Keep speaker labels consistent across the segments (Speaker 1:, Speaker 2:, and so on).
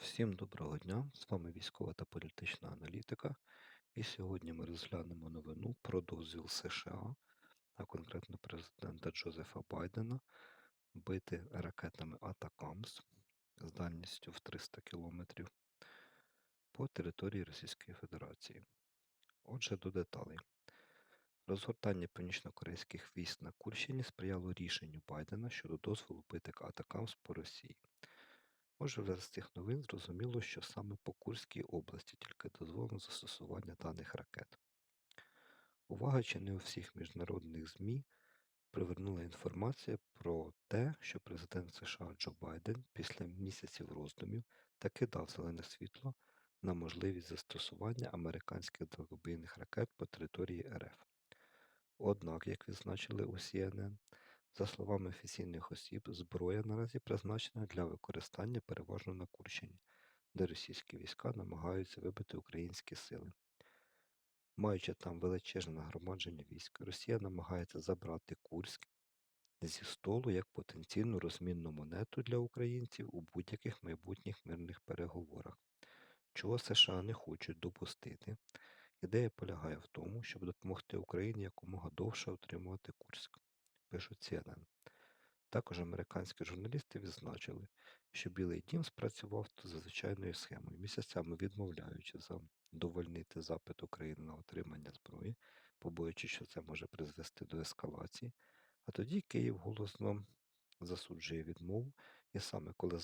Speaker 1: Всім доброго дня! З вами військова та політична аналітика. І сьогодні ми розглянемо новину про дозвіл США, а конкретно президента Джозефа Байдена, бити ракетами Атакамс з дальністю в 300 км по території Російської Федерації. Отже, до деталей. Розгортання північно-корейських військ на Курщині сприяло рішенню Байдена щодо дозволу бити Атакамс по Росії. Отже, з цих новин зрозуміло, що саме по Курській області тільки дозволено застосування даних ракет. Увага чи не у всіх міжнародних ЗМІ привернула інформація про те, що президент США Джо Байден після місяців роздумів таки дав зелене світло на можливість застосування американських далекобійних ракет по території РФ. Однак, як відзначили у CNN, за словами офіційних осіб, зброя наразі призначена для використання переважно на Курщині, де російські війська намагаються вибити українські сили. Маючи там величезне нагромадження військ, Росія намагається забрати Курськ зі столу як потенційну розмінну монету для українців у будь-яких майбутніх мирних переговорах, чого США не хочуть допустити. Ідея полягає в тому, щоб допомогти Україні якомога довше отримувати Курськ пишуть CNN. Також американські журналісти відзначили, що Білий дім спрацював за звичайною схемою, місяцями відмовляючи задовольнити запит України на отримання зброї, побоюючись, що це може призвести до ескалації. А тоді Київ голосно засуджує відмову, і саме коли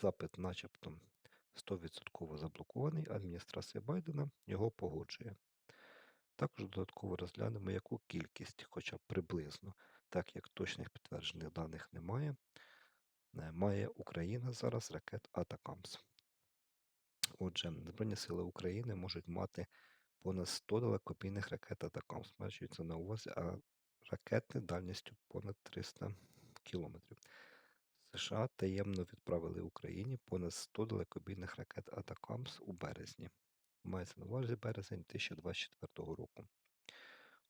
Speaker 1: запит начебто 100% заблокований, адміністрація Байдена його погоджує. Також додатково розглянемо, яку кількість, хоча б приблизно, так як точних підтверджених даних немає, е, має Україна зараз ракет Атакамс. Отже, Збройні Сили України можуть мати понад 100 далекобійних ракет Атакамс, маючи на увазі, а ракети дальністю понад 300 кілометрів. США таємно відправили Україні понад 100 далекобійних ракет Атакамс у березні. Мається на увазі березень 2024 року.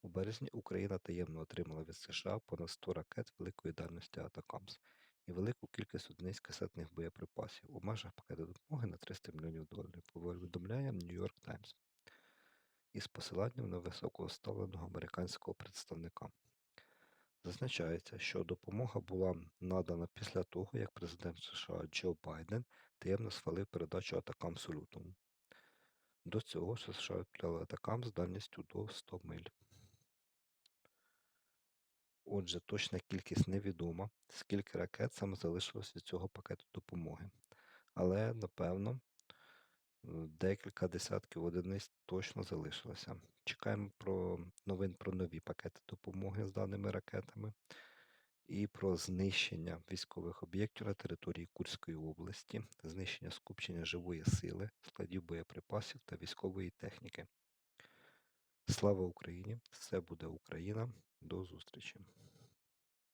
Speaker 1: У березні Україна таємно отримала від США понад 100 ракет великої дальності Атакамс і велику кількість одиниць касетних боєприпасів у межах пакету допомоги на 300 мільйонів доларів, повідомляє Нью-Йорк Таймс із посиланням на високоставленого американського представника. Зазначається, що допомога була надана після того, як президент США Джо Байден таємно схвалив передачу Атакамс у лютому. До цього США відправляли атакам з дальністю до 100 миль. Отже, точна кількість невідома, скільки ракет саме залишилось від цього пакету допомоги. Але, напевно, декілька десятків одиниць точно залишилося. Чекаємо про новин про нові пакети допомоги з даними ракетами і про знищення військових об'єктів на території Курської області, знищення скупчення живої сили, складів боєприпасів та військової техніки. Слава Україні! Все буде Україна! До зустрічі!